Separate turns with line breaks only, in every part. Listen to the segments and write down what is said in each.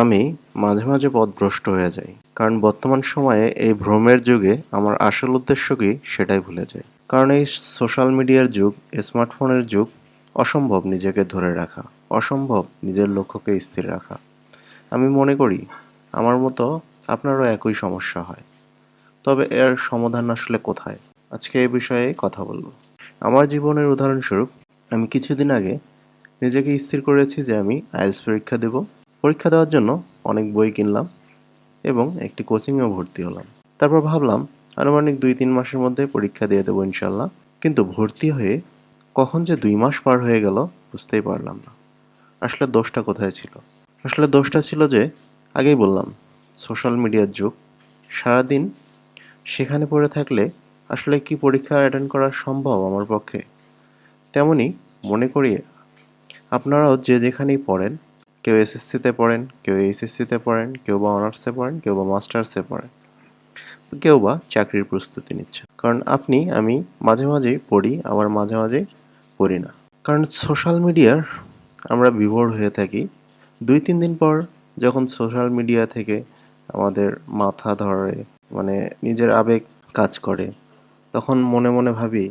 আমি মাঝে মাঝে পথভ্রষ্ট হয়ে যাই, কারণ বর্তমান সময়ে এই ভ্রমের যুগে আমার আসল উদ্দেশ্য কি সেটাই ভুলে যাই। কারণ এই সোশ্যাল মিডিয়ার যুগ, স্মার্টফোনের যুগ, অসম্ভব নিজেকে ধরে রাখা, অসম্ভব নিজের লক্ষ্যকে স্থির রাখা। আমি মনে করি, আমার মতো আপনারও একই সমস্যা হয়। তবে এর সমাধান আসলে কোথায়? আজকে এই বিষয়ে কথা বলব। আমার জীবনের উদাহরণস্বরূপ, আমি কিছুদিন আগে নিজেকে স্থির করেছি যে আমি আইএলস পরীক্ষা দেব পরীক্ষা দেওয়ার জন্য অনেক বই কিনলাম এবং একটি কোচিংয়েও ভর্তি হলাম। তারপর ভাবলাম, আনুমানিক দুই তিন মাসের মধ্যে পরীক্ষা দিয়ে দেবো ইনশাল্লাহ কিন্তু ভর্তি হয়ে কখন যে দুই মাস পার হয়ে গেল বুঝতেই পারলাম না। আসলে দোষটা কোথায় ছিল? আসলে দোষটা ছিল যে, আগেই বললাম সোশ্যাল মিডিয়ার যুগ। সারাদিন সেখানে পড়ে থাকলে আসলে কি পরীক্ষা অ্যাটেন্ড করা সম্ভব আমার পক্ষে? তেমনি মনে করিয়ে, আপনারাও যে যেখানেই পড়েন কেউ এসএসসিতে পড়েন, কেউ এইচএসসিতে পড়েন, কেউ বা অনার্সে পড়েন, কেউ বা মাস্টার্সে পড়েন। কেউ বা চাকরির প্রস্তুতি নিচ্ছে কারণ আপনি, আমি মাঝে মাঝেই পড়ি, আবার মাঝে মাঝেই পড়ি না। কারণ সোশ্যাল মিডিয়ার আমরা বিভোর হয়ে থাকি। দুই, তিন দিন পর যখন সোশ্যাল মিডিয়া থেকে আমাদের মাথা ধরে মানে নিজের আবেগ কাজ করে, তখন মনে মনে ভাবি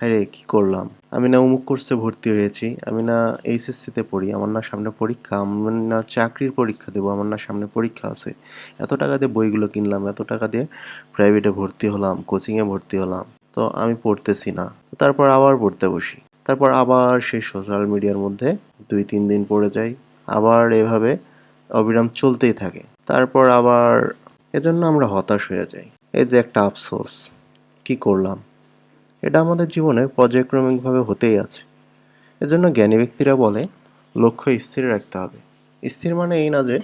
হ্যাঁ রে কী করলাম? আমি না অমুক কোর্সে ভর্তি হয়েছি। আমি না এইচএসসিতে পড়ি। আমার না সামনে পরীক্ষা আমি না চাকরির পরীক্ষা দেবো, আমার না সামনে পরীক্ষা আছে। এত টাকা দিয়ে বইগুলো কিনলাম, এত টাকা দিয়ে প্রাইভেটে ভর্তি হলাম কোচিংয়ে ভর্তি হলাম। তো আমি পড়তেছি না। তারপর আবার পড়তে বসি। তারপর আবার সেই সোশ্যাল মিডিয়ার মধ্যে দুই, তিন দিন পড়ে যাই। আবার এভাবে অবিরাম চলতেই থাকে। তারপর আবার এজন্য আমরা হতাশ হয়ে যাই। এই যে একটা আফসোস, কি করলাম? এটা আমাদের জীবনে পর্যায়ক্রমিকভাবে হতেই আছে। এজন্য জ্ঞানী ব্যক্তিরা বলে, লক্ষ্য স্থির রাখতে হবে। স্থির মানে এই না যে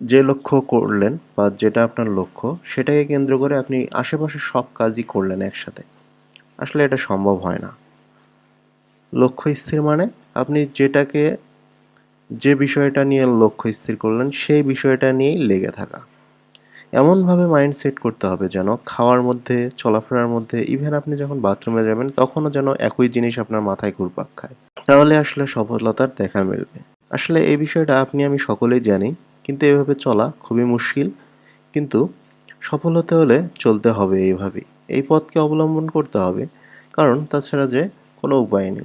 যে লক্ষ্য করলেন বা যেটা আপনার লক্ষ্য, সেটাকে কেন্দ্র করে আপনি আশেপাশে সব কাজই করলেন একসাথে। আসলে এটা সম্ভব হয় না। লক্ষ্য স্থির মানে আপনি যেটাকে, যে বিষয়টা নিয়ে লক্ষ্য স্থির করলেন, সেই বিষয়টা নিয়েই লেগে থাকা। এমনভাবে মাইন্ড সেট করতে হবে যেন খাওয়ার মধ্যে, চলাফেরার মধ্যে ইভেন আপনি যখন বাথরুমে যাবেন, তখনও যেন একই জিনিস আপনার মাথায় ঘুরপাক খায়। তাহলে আসলে সফলতার দেখা মিলবে। আসলে এই বিষয়টা আপনি, আমি সকলেই জানি, কিন্তু এভাবে চলা খুবই মুশকিল। কিন্তু সফল হতে হলে চলতে হবে এইভাবেই। এই পথকে অবলম্বন করতে হবে। কারণ তাছাড়া যে কোনো উপায় নেই।